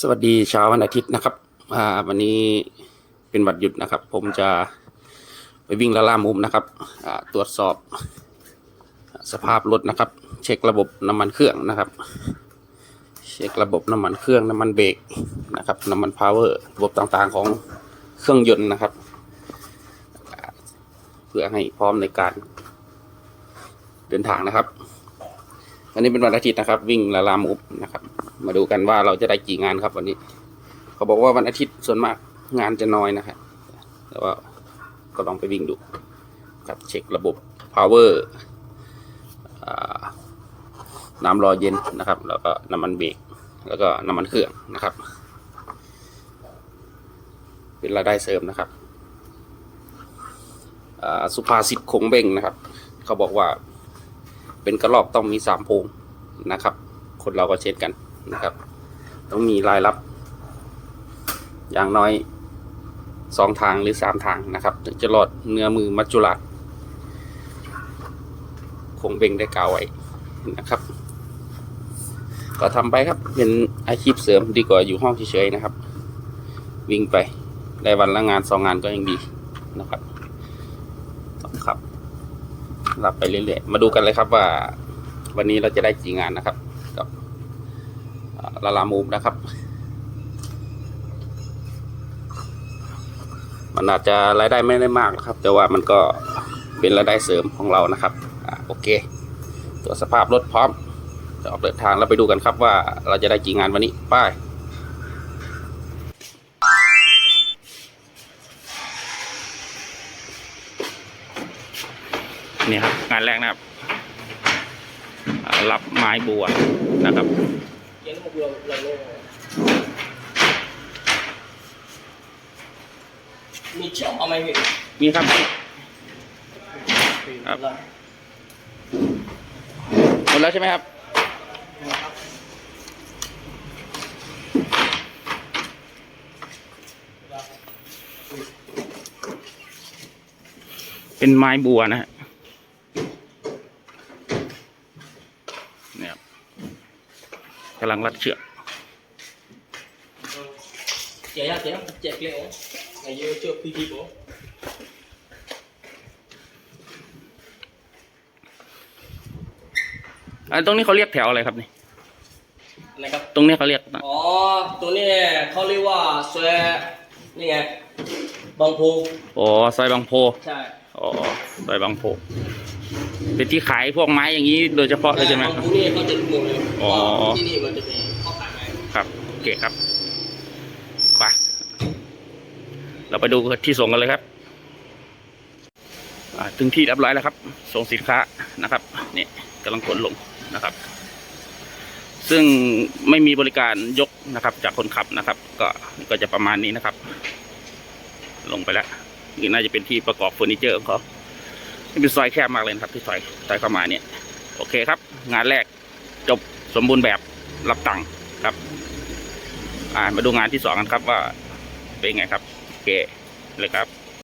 สวัสดีเช้าวันอาทิตย์นะครับวันนี้เป็นวันหยุดนะครับ ผมจะไปวิ่งละล่ามุมนะครับตรวจสอบสภาพรถนะครับ เช็คระบบน้ำมันเครื่องนะครับ เช็คระบบน้ำมันเครื่องน้ำมันเบรกนะครับน้ำมันพาวเวอร์ระบบต่างๆของเครื่องยนต์นะครับ เพื่อให้พร้อมในการเดินทางนะครับวันนี้เป็นวันอาทิตย์นะครับ วิ่งละลามุบนะครับ มาดูกันว่าเราจะได้กี่งานครับวันนี้ เขาบอกว่าวันอาทิตย์ส่วนมากงานจะน้อยนะครับแต่ว่าก็ลองไปวิ่งดูครับเช็คระบบ power อ่าน้ำรอเย็นนะครับ แล้วก็น้ำมันเบรกแล้วก็น้ำมันเครื่องนะครับ เป็นรายได้เสริมนะครับสุภาษิตคงเบ่งนะครับ เขาบอกว่าเป็นกระรอกต้องมีสามโพงนะครับ คนเราก็เช่นกัน นะครับ ต้องมีรายรับ อย่างน้อยสองทางหรือสามทางนะครับถึงจะรอดเนื้อมือมัจจุราชคงเบ่งได้กล่าวไว้นะครับ ก็ทำไปครับเป็นอาชีพเสริมดีกว่าอยู่ห้องเฉยๆนะครับ วิ่งไปได้วันละงานสองงานก็ยังดีนะครับครับรับไปเรื่อยๆ มาดูกันเลยครับว่าวันนี้เราจะได้กี่งานนะครับกับ ลาลามูมนะครับ มันอาจจะรายได้ไม่ได้มากนะครับ แต่ว่ามันก็เป็นรายได้เสริมของเรานะครับอโอเค ตัวสภาพรถพร้อม จะออกเดินทางแล้วไปดูกันครับว่าเราจะได้กี่งานวันนี้ไป้ายนี่ครับงานแรกนะครับ รับไม้บัวนะครับ Yan mo lang lang mo. May chong amay mo. มีครับ ครับ หมดแล้วใช่ไหมครับ เป็นไม้บัวนะฮะเนี่ยครับ กำลังรัดเชือก Chạy ra chạy ra chạy kia ó. Ngày yêu chưa phi phi ó. อันตรงนี้เขาเรียกแถวอะไรครับนี่นะครับ ตรงนี้เขาเรียก อ๋อตัวนี้เขาเรียกว่าแสวนี่ไง บางโพ อ๋อ ซอยบางโพ ใช่ อ๋อ ซอยบางโพ เป็นที่ขายพวกไม้อย่างนี้โดยเฉพาะเลยใช่ไหมบางครับโพนี่เขาจะรู้หมดเลยอ๋อว่าที่นี่มันจะมีข้อขายไงครับโอเคครับไปเราไปดูที่ส่งกันเลยครับอ่าถึงที่เรียบร้อยแล้วครับ ส่งสินค้านะครับนี่กำลังขนลงนะครับ ซึ่งไม่มีบริการยกนะครับ จากคนขับนะครับ ก็ก็จะประมาณนี้นะครับ ลงไปแล้วนี่น่าจะเป็นที่ประกอบเฟอร์นิเจอร์ของเขานี่ เป็นซอยแคบมากเลยครับที่ซอยซอยเข้ามาเนี่ย โอเคครับ งานแรกจบสมบูรณ์แบบรับตังค์ครับ อ่ามาดูงานที่สองกันครับว่าเป็นไงครับโอเคเลยครับ